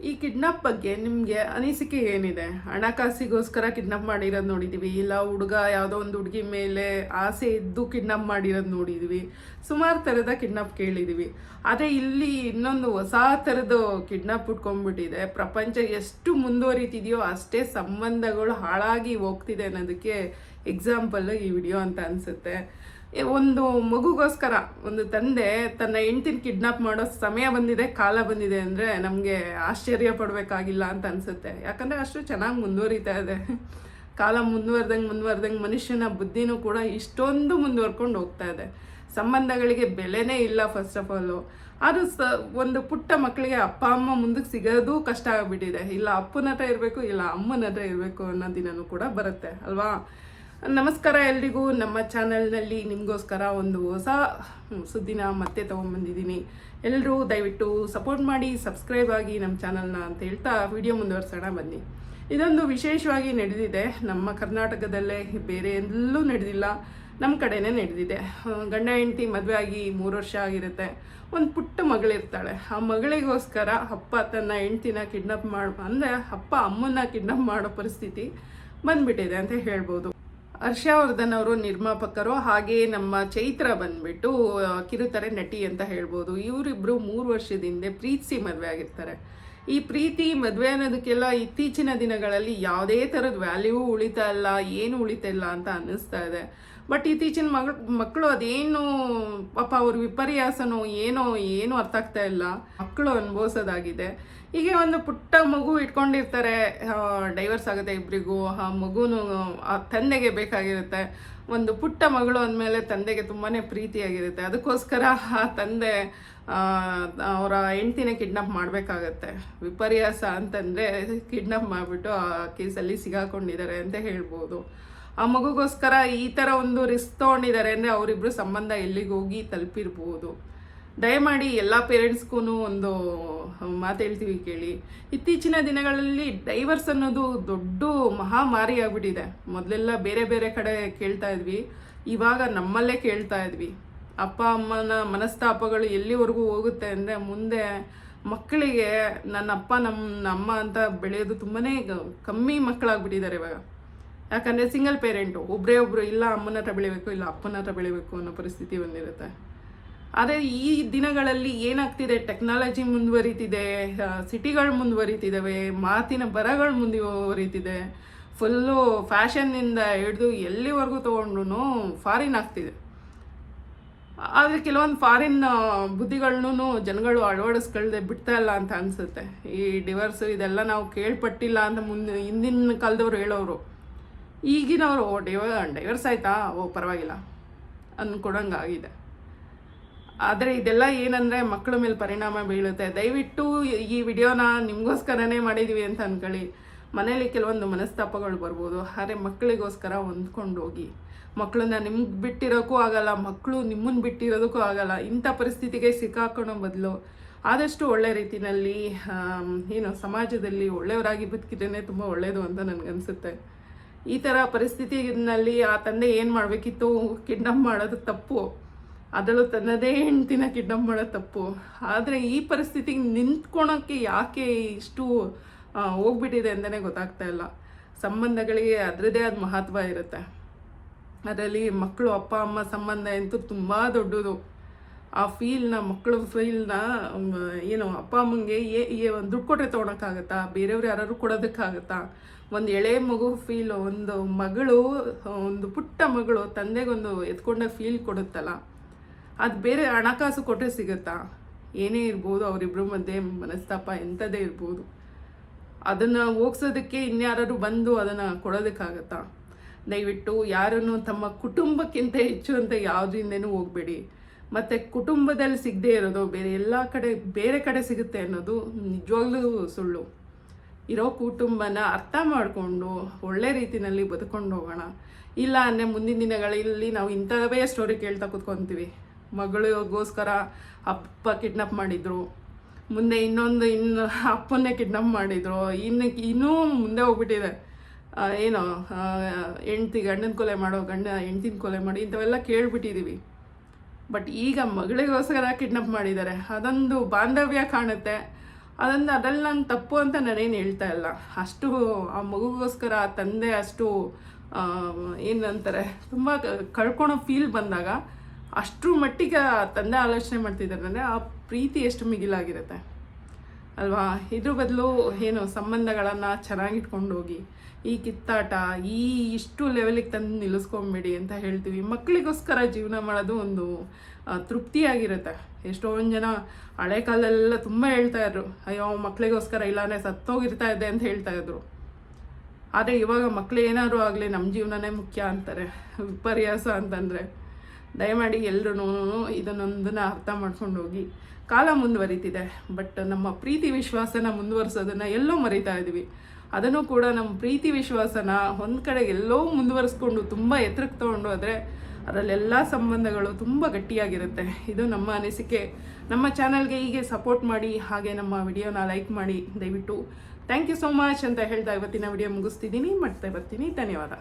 ಈ ಕಿಡ್ನಾಪ್ ಬಗ್ಗೆ ನಿಮಗೆ ಅನಿಸಿಕೆ ಏನಿದೆ? ಹಣಕಾಸಿಗೋಸ್ಕರ ಕಿಡ್ನಾಪ್ ಮಾಡಿರೋದು ನೋಡಿದ್ದೀವಿ ಇಲ್ಲ ಹುಡುಗ ಯಾವುದೋ ಒಂದು ಹುಡುಗಿ ಮೇಲೆ ಆಸೆ ಇದ್ದು ಕಿಡ್ನಾಪ್ ಮಾಡಿರೋದು ನೋಡಿದ್ದೀವಿ ಸುಮಾರು ಥರದ ಕಿಡ್ನಾಪ್ ಕೇಳಿದ್ದೀವಿ ಆದರೆ ಇಲ್ಲಿ ಇನ್ನೊಂದು ಹೊಸ ಥರದ್ದು ಕಿಡ್ನಾಪ್ ಉಟ್ಕೊಂಡ್ಬಿಟ್ಟಿದೆ. ಪ್ರಪಂಚ ಎಷ್ಟು ಮುಂದುವರಿತಿದೆಯೋ ಅಷ್ಟೇ ಸಂಬಂಧಗಳು ಹಾಳಾಗಿ ಹೋಗ್ತಿದೆ ಅನ್ನೋದಕ್ಕೆ ಎಕ್ಸಾಂಪಲ್ ಈ ವಿಡಿಯೋ ಅಂತ ಅನಿಸುತ್ತೆ. ಒಂದು ಮಗುಗೋಸ್ಕರ, ಒಂದು ತಂದೆ ತನ್ನ ಹೆಂಡ್ತಿನ ಕಿಡ್ನಾಪ್ ಮಾಡೋ ಸಮಯ ಬಂದಿದೆ, ಕಾಲ ಬಂದಿದೆ ಅಂದರೆ ನಮಗೆ ಆಶ್ಚರ್ಯ ಪಡಬೇಕಾಗಿಲ್ಲ ಅಂತ ಅನಿಸುತ್ತೆ. ಯಾಕಂದರೆ ಅಷ್ಟು ಚೆನ್ನಾಗಿ ಮುಂದುವರಿತಾ ಇದೆ. ಕಾಲ ಮುಂದುವರೆದಂಗೆ ಮುಂದುವರೆದಂಗೆ ಮನುಷ್ಯನ ಬುದ್ಧಿನೂ ಕೂಡ ಇಷ್ಟೊಂದು ಮುಂದುವರ್ಕೊಂಡು ಹೋಗ್ತಾ ಇದೆ. ಸಂಬಂಧಗಳಿಗೆ ಬೆಲೆನೇ ಇಲ್ಲ ಫಸ್ಟ್ ಆಫ್ ಆಲು ಅದು ಸ, ಒಂದು ಪುಟ್ಟ ಮಕ್ಕಳಿಗೆ ಅಪ್ಪ, ಅಮ್ಮ ಮುಂದಕ್ಕೆ ಸಿಗೋದು ಕಷ್ಟ ಆಗಿಬಿಟ್ಟಿದೆ. ಇಲ್ಲ ಅಪ್ಪನ ಹತ್ರ ಇರಬೇಕು, ಇಲ್ಲ ಅಮ್ಮನ ಹತ್ರ ಇರಬೇಕು ಅನ್ನೋ ದಿನನೂ ಕೂಡ ಬರುತ್ತೆ, ಅಲ್ವಾ? ನಮಸ್ಕಾರ ಎಲ್ರಿಗೂ. ನಮ್ಮ ಚಾನಲ್ನಲ್ಲಿ ನಿಮಗೋಸ್ಕರ ಒಂದು ಹೊಸ ಸುದ್ದಿನ ಮತ್ತೆ ತೊಗೊಂಬಂದಿದ್ದೀನಿ ಎಲ್ಲರೂ ದಯವಿಟ್ಟು ಸಪೋರ್ಟ್ ಮಾಡಿ, ಸಬ್ಸ್ಕ್ರೈಬ್ ಆಗಿ ನಮ್ಮ ಚಾನಲ್ನ ಅಂತ ಹೇಳ್ತಾ ವಿಡಿಯೋ ಮುಂದುವರ್ಸೋಣ ಬನ್ನಿ. ಇದೊಂದು ವಿಶೇಷವಾಗಿ ನಡೆದಿದೆ. ನಮ್ಮ ಕರ್ನಾಟಕದಲ್ಲೇ ಬೇರೆ ಎಲ್ಲೂ ನಡೆದಿಲ್ಲ. ನಮ್ಮ ಕಡೆನೇ ನಡೆದಿದೆ. ಗಂಡ, ಹೆಂಡತಿ ಮದುವೆ ಆಗಿ ಮೂರು ವರ್ಷ ಆಗಿರುತ್ತೆ. ಒಂದು ಪುಟ್ಟ ಮಗಳಿರ್ತಾಳೆ ಆ ಮಗಳಿಗೋಸ್ಕರ ಅಪ್ಪ ತನ್ನ ಹೆಂಡ್ತಿನ ಕಿಡ್ನಪ್ ಮಾಡಿ, ಅಂದರೆ ಅಪ್ಪ ಅಮ್ಮನ್ನ ಕಿಡ್ನಪ್ ಮಾಡೋ ಪರಿಸ್ಥಿತಿ ಬಂದ್ಬಿಟ್ಟಿದೆ ಅಂತ ಹೇಳ್ಬೋದು. ಹರ್ಷವರ್ಧನ್ ಅವರು ನಿರ್ಮಾಪಕರು, ಹಾಗೆ ನಮ್ಮ ಚೈತ್ರ ಬಂದ್ಬಿಟ್ಟು ಕಿರುತರೆ ನಟಿ ಅಂತ ಹೇಳ್ಬೋದು. ಇವರಿಬ್ಬರು ಮೂರು ವರ್ಷದ ಹಿಂದೆ ಪ್ರೀತಿಸಿ ಮದುವೆ ಆಗಿರ್ತಾರೆ. ಈ ಪ್ರೀತಿ ಮದುವೆ ಅನ್ನೋದಕ್ಕೆಲ್ಲ ಇತ್ತೀಚಿನ ದಿನಗಳಲ್ಲಿ ಯಾವುದೇ ಥರದ ವ್ಯಾಲ್ಯೂ ಉಳಿತಾ ಇಲ್ಲ, ಏನು ಉಳಿತಾ ಇಲ್ಲ ಅಂತ ಅನ್ನಿಸ್ತಾ ಇದೆ. ಬಟ್ ಇತ್ತೀಚಿನ ಮಗಳು ಮಕ್ಕಳು ಅದೇನು, ಪಾಪ ಅವ್ರ ವಿಪರ್ಯಾಸನೋ ಏನೋ ಏನು ಅರ್ಥ ಆಗ್ತಾ ಇಲ್ಲ. ಮಕ್ಕಳು ಅನುಭವಿಸೋದಾಗಿದೆ. ಹೀಗೆ ಒಂದು ಪುಟ್ಟ ಮಗು ಇಟ್ಕೊಂಡಿರ್ತಾರೆ. ಡೈವರ್ಸ್ ಆಗುತ್ತೆ ಇಬ್ಬರಿಗೂ ಆ ಮಗುನು, ಆ ತಂದೆಗೆ ಬೇಕಾಗಿರುತ್ತೆ. ಒಂದು ಪುಟ್ಟ ಮಗಳು ಅಂದಮೇಲೆ ತಂದೆಗೆ ತುಂಬಾ ಪ್ರೀತಿಯಾಗಿರುತ್ತೆ. ಅದಕ್ಕೋಸ್ಕರ ಆ ತಂದೆ ಅವರ ಹೆಂಡ್ತಿನೇ ಕಿಡ್ನಾಪ್ ಮಾಡಬೇಕಾಗತ್ತೆ. ವಿಪರ್ಯಾಸ ಅಂತಂದರೆ ಕಿಡ್ನಾಪ್ ಮಾಡಿಬಿಟ್ಟು ಆ ಕೇಸಲ್ಲಿ ಸಿಗಾಕೊಂಡಿದ್ದಾರೆ ಅಂತ ಹೇಳ್ಬೋದು. ಆ ಮಗುಗೋಸ್ಕರ ಈ ಥರ ಒಂದು ರಿಸ್ಕ್ ತೊಗೊಂಡಿದ್ದಾರೆ ಅಂದರೆ ಅವರಿಬ್ಬರು ಸಂಬಂಧ ಎಲ್ಲಿಗೆ ಹೋಗಿ ತಲುಪಿರ್ಬೋದು. ದಯಮಾಡಿ ಎಲ್ಲ ಪೇರೆಂಟ್ಸ್ಗೂ ಒಂದು ಮಾತು ಹೇಳ್ತೀವಿ ಕೇಳಿ. ಇತ್ತೀಚಿನ ದಿನಗಳಲ್ಲಿ ಡೈವರ್ಸ್ ಅನ್ನೋದು ದೊಡ್ಡ ಮಹಾಮಾರಿ ಆಗಿಬಿಟ್ಟಿದೆ. ಮೊದಲೆಲ್ಲ ಬೇರೆ ಬೇರೆ ಕಡೆ ಕೇಳ್ತಾ ಇದ್ವಿ. ಇವಾಗ ನಮ್ಮಲ್ಲೇ ಕೇಳ್ತಾ ಇದ್ವಿ. ಅಪ್ಪ, ಅಮ್ಮನ ಮನಸ್ತಾಪಗಳು ಎಲ್ಲಿವರೆಗೂ ಹೋಗುತ್ತೆ ಅಂದರೆ ಮುಂದೆ ಮಕ್ಕಳಿಗೆ ನನ್ನ ಅಪ್ಪ ನಮ್ಮ ಅಮ್ಮ ಅಂತ ಬೆಳೆಯೋದು ತುಂಬಾ ಕಮ್ಮಿ ಮಕ್ಕಳಾಗ್ಬಿಟ್ಟಿದ್ದಾರೆ ಇವಾಗ. ಯಾಕಂದರೆ ಸಿಂಗಲ್ ಪೇರೆಂಟು ಒಬ್ಬರೇ ಒಬ್ಬರು ಇಲ್ಲ ಅಮ್ಮನ ಹತ್ರ ಬೆಳಿಬೇಕು, ಇಲ್ಲ ಅಪ್ಪನ ಹತ್ರ ಬೆಳಿಬೇಕು ಅನ್ನೋ ಪರಿಸ್ಥಿತಿ ಬಂದಿರುತ್ತೆ. ಆದರೆ ಈ ದಿನಗಳಲ್ಲಿ ಏನಾಗ್ತಿದೆ? ಟೆಕ್ನಾಲಜಿ ಮುಂದುವರಿತಿದೆ ಸಿಟಿಗಳು ಮುಂದುವರಿತಿದ್ದಾವೆ, ಮಾತಿನ ಬರಗಳು ಮುಂದುವರಿತಿದೆ. ಫುಲ್ಲು ಫ್ಯಾಷನ್ನಿಂದ ಹಿಡಿದು ಎಲ್ಲಿವರೆಗೂ ತೊಗೊಂಡ್ರು ಫಾರಿನ್ ಆಗ್ತಿದೆ. ಆದರೆ ಕೆಲವೊಂದು ಫಾರಿನ್ ಬುದ್ಧಿಗಳನ್ನೂ ಜನಗಳು ಅಳವಡಿಸ್ಕೊಳ್ದೆ ಬಿಡ್ತಾ ಇಲ್ಲ ಅಂತ ಅನಿಸುತ್ತೆ. ಈ ಡಿವರ್ಸು ಇದೆಲ್ಲ ನಾವು ಕೇಳ್ಪಟ್ಟಿಲ್ಲ ಅಂತ ಮುಂದೆ ಹಿಂದಿನ ಕಾಲದವ್ರು ಹೇಳೋರು. ಈಗಿನವರು, ಓ ಡಿವ ಡೈವರ್ಸ್ ಆಯಿತಾ ಓ, ಪರವಾಗಿಲ್ಲ. ಅಂದ್ಕೊಡಂಗಾಗಿದೆ ಆದರೆ ಇದೆಲ್ಲ ಏನಂದರೆ ಮಕ್ಕಳ ಮೇಲೆ ಪರಿಣಾಮ ಬೀಳುತ್ತೆ. ದಯವಿಟ್ಟು ಈ ವಿಡಿಯೋನ ನಿಮಗೋಸ್ಕರನೇ ಮಾಡಿದ್ದೀವಿ ಅಂತ ಅಂದ್ಕೊಳ್ಳಿ ಮನೇಲಿ ಕೆಲವೊಂದು ಮನಸ್ತಾಪಗಳು ಬರ್ಬೋದು. ಆದರೆ ಮಕ್ಕಳಿಗೋಸ್ಕರ ಹೊಂದ್ಕೊಂಡು ಹೋಗಿ ಮಕ್ಕಳನ್ನ ನಿಮ್ಗೆ ಬಿಟ್ಟಿರೋಕ್ಕೂ ಆಗಲ್ಲ ಮಕ್ಕಳು ನಿಮ್ಮನ್ನು ಬಿಟ್ಟಿರೋದಕ್ಕೂ ಆಗಲ್ಲ. ಇಂಥ ಪರಿಸ್ಥಿತಿಗೆ ಸಿಕ್ಕಾಕೊಳ್ಳೋ ಬದಲು ಆದಷ್ಟು ಒಳ್ಳೆ ರೀತಿಯಲ್ಲಿ ಏನು, ಸಮಾಜದಲ್ಲಿ ಒಳ್ಳೆಯವರಾಗಿ ಬದುಕಿದ್ರೇ ತುಂಬ ಒಳ್ಳೆಯದು ಅಂತ ನನಗನ್ಸುತ್ತೆ. ಈ ಥರ ಪರಿಸ್ಥಿತಿನಲ್ಲಿ ಆ ತಂದೆ ಏನು ಮಾಡಬೇಕಿತ್ತು? ಕಿಡ್ನಾಪ್ ಮಾಡೋದು ತಪ್ಪು. ಅದರಲ್ಲೂ ತನ್ನದೇ ಹೆಂಡ್ತಿನ ಕಿಡ್ನಾಪ್ ಮಾಡೋದು ತಪ್ಪು. ಆದರೆ ಈ ಪರಿಸ್ಥಿತಿಗೆ ನಿಂತ್ಕೊಳೋಕ್ಕೆ ಯಾಕೆ ಇಷ್ಟು ಹೋಗ್ಬಿಟ್ಟಿದೆ ಅಂತಲೇ ಗೊತ್ತಾಗ್ತಾ ಇಲ್ಲ. ಸಂಬಂಧಗಳಿಗೆ ಅದರದೇ ಆದ ಮಹತ್ವ ಇರುತ್ತೆ. ಅದರಲ್ಲಿ ಮಕ್ಕಳು ಅಪ್ಪ, ಅಮ್ಮ ಸಂಬಂಧ ಅಂತೂ ತುಂಬ ದೊಡ್ಡದು. ಆ ಫೀಲ್ನ ಮಕ್ಕಳ ಫೀಲ್ನ ಏನು, ಅಪ್ಪ, ಅಮ್ಮಂಗೆ ಏ ದುಡ್ಡು ಕೊಟ್ಟರೆ ತೊಗೊಳಕ್ಕಾಗತ್ತಾ? ಬೇರೆಯವ್ರು ಯಾರು ಕೊಡೋದಕ್ಕಾಗತ್ತಾ? ಒಂದು ಎಳೆ ಮಗು ಫೀಲು ಒಂದು ಮಗಳು, ಒಂದು ಪುಟ್ಟ ಮಗಳು ತಂದೆಗೊಂದು ಎತ್ಕೊಂಡ ಫೀಲ್ ಕೊಡುತ್ತಲ್ಲ? ಅದು ಬೇರೆ ಹಣಕಾಸು ಕೊಟ್ಟರೆ ಸಿಗುತ್ತಾ? ಏನೇ ಇರ್ಬೋದು ಅವರಿಬ್ಬರ ಮಧ್ಯೆ ಮನಸ್ತಾಪ ಎಂಥದೇ ಇರ್ಬೋದು. ಅದನ್ನು ಹೋಗ್ಸೋದಕ್ಕೆ ಇನ್ಯಾರು ಬಂದು ಅದನ್ನು ಕೊಡೋದಕ್ಕಾಗತ್ತಾ? ದಯವಿಟ್ಟು ಯಾರನ್ನು ತಮ್ಮ ಕುಟುಂಬಕ್ಕಿಂತ ಹೆಚ್ಚು ಅಂತ ಯಾವುದರಿಂದನೂ ಹೋಗಬೇಡಿ. ಮತ್ತು ಕುಟುಂಬದಲ್ಲಿ ಸಿಗದೇ ಇರೋದು, ಬೇರೆ ಎಲ್ಲ ಕಡೆ, ಬೇರೆ ಕಡೆ ಸಿಗುತ್ತೆ ಅನ್ನೋದು ನಿಜವಾಗ್ಲೂ ಸುಳ್ಳು. ಇರೋ ಕುಟುಂಬನ ಅರ್ಥ ಮಾಡಿಕೊಂಡು ಒಳ್ಳೆ ರೀತಿಯಲ್ಲಿ ಬದುಕೊಂಡು ಹೋಗೋಣ. ಇಲ್ಲ ಅಂದರೆ ಮುಂದಿನ ದಿನಗಳಲ್ಲಿ ನಾವು ಇಂಥವೇ ಸ್ಟೋರಿ ಕೇಳ್ತಾ ಕೂತ್ಕೊತೀವಿ. ಮಗಳಿಗೋಸ್ಕರ ಅಪ್ಪ ಕಿಡ್ನಾಪ್ ಮಾಡಿದ್ರು, ಮುಂದೆ ಇನ್ನೊಂದು ಇನ್ನು ಅಪ್ಪನ್ನೇ ಕಿಡ್ನಾಪ್ ಮಾಡಿದ್ರು, ಇನ್ನು, ಇನ್ನೂ ಮುಂದೆ ಹೋಗ್ಬಿಟ್ಟಿದೆ. ಏನು ಹೆಂಡ್ತಿ ಗಂಡನ ಕೊಲೆ ಮಾಡೋ ಗಂಡ, ಹೆಂಡ್ತಿನ ಕೊಲೆ ಮಾಡಿ ಇಂಥವೆಲ್ಲ ಕೇಳ್ಬಿಟ್ಟಿದ್ದೀವಿ ಬಟ್ ಈಗ ಮಗಳಿಗೋಸ್ಕರ ಕಿಡ್ನಪ್ ಮಾಡಿದ್ದಾರೆ. ಅದೊಂದು ಬಾಂಧವ್ಯ ಕಾಣುತ್ತೆ. ಅದನ್ನು ಅದ್ರಲ್ಲಿ ನಾನು ತಪ್ಪು ಅಂತ ನಾನೇನು ಹೇಳ್ತಾ ಇಲ್ಲ. ಅಷ್ಟು ಆ ಮಗುಗೋಸ್ಕರ, ಆ ತಂದೆ ಅಷ್ಟು ಏನಂತಾರೆ ತುಂಬ ಕಳ್ಕೊಳೋ ಫೀಲ್ ಬಂದಾಗ ಅಷ್ಟು ಮಟ್ಟಿಗೆ ತಂದೆ ಆಲೋಚನೆ ಮಾಡ್ತಿದ್ದಾರೆ. ಅಂದರೆ ಆ ಪ್ರೀತಿ ಎಷ್ಟು ಮಿಗಿಲಾಗಿರುತ್ತೆ. ಅಲ್ವಾ? ಇದ್ರ ಬದಲು ಏನು ಸಂಬಂಧಗಳನ್ನು ಚೆನ್ನಾಗಿಟ್ಕೊಂಡು ಹೋಗಿ, ಈ ಕಿತ್ತಾಟ, ಈ ಇಷ್ಟು ಲೆವೆಲಿಗೆ ತಂದು ನಿಲ್ಲಿಸ್ಕೊಂಬಿಡಿ ಅಂತ ಹೇಳ್ತೀವಿ. ಮಕ್ಕಳಿಗೋಸ್ಕರ ಜೀವನ ಮಾಡೋದು ಒಂದು ತೃಪ್ತಿಯಾಗಿರುತ್ತೆ. ಎಷ್ಟೊಂದು ಜನ ಹಳೆ ಕಾಲದಲ್ಲೆಲ್ಲ ತುಂಬ ಹೇಳ್ತಾ ಇದ್ರು, ಅಯ್ಯೋ ಮಕ್ಕಳಿಗೋಸ್ಕರ ಇಲ್ಲಾಂದರೆ ಸತ್ತೋಗಿರ್ತಾ ಇದೆ ಅಂತ ಹೇಳ್ತಾ ಇದ್ರು. ಆದರೆ ಇವಾಗ ಮಕ್ಕಳು ಏನಾದರೂ ಆಗಲಿ ನಮ್ಮ ಜೀವನನೇ ಮುಖ್ಯ ಅಂತಾರೆ. ವಿಪರ್ಯಾಸ ಅಂತಂದರೆ. ದಯಮಾಡಿ ಎಲ್ಲರೂ ಇದನ್ನೊಂದನ್ನು ಅರ್ಥ ಮಾಡ್ಕೊಂಡು ಹೋಗಿ ಕಾಲ ಮುಂದುವರಿತಿದೆ ಬಟ್ ನಮ್ಮ ಪ್ರೀತಿ ವಿಶ್ವಾಸನ ಮುಂದುವರಿಸೋದನ್ನು ಎಲ್ಲೋ ಮರಿತಾ ಇದ್ದೀವಿ ಅದನ್ನು ಕೂಡ ನಮ್ಮ ಪ್ರೀತಿ ವಿಶ್ವಾಸನ ಒಂದು ಕಡೆ ಎಲ್ಲೋ ಮುಂದುವರಿಸ್ಕೊಂಡು ತುಂಬ ಎತ್ತರಕ್ಕೆ ತೊಗೊಂಡು ಹೋದರೆ ಅದರಲ್ಲೆಲ್ಲ ಸಂಬಂಧಗಳು ತುಂಬ ಗಟ್ಟಿಯಾಗಿರುತ್ತೆ. ಇದು ನಮ್ಮ ಅನಿಸಿಕೆ. ನಮ್ಮ ಚಾನಲ್ಗೆ ಹೀಗೆ ಸಪೋರ್ಟ್ ಮಾಡಿ, ಹಾಗೆ ನಮ್ಮ ವಿಡಿಯೋನ ಲೈಕ್ ಮಾಡಿ ದಯವಿಟ್ಟು. ಥ್ಯಾಂಕ್ ಯು ಸೋ ಮಚ್ ಅಂತ ಹೇಳ್ತಾ ಇವತ್ತಿನ ವಿಡಿಯೋ ಮುಗಿಸ್ತಿದ್ದೀನಿ. ಮತ್ತೆ ಬರ್ತೀನಿ. ಧನ್ಯವಾದ.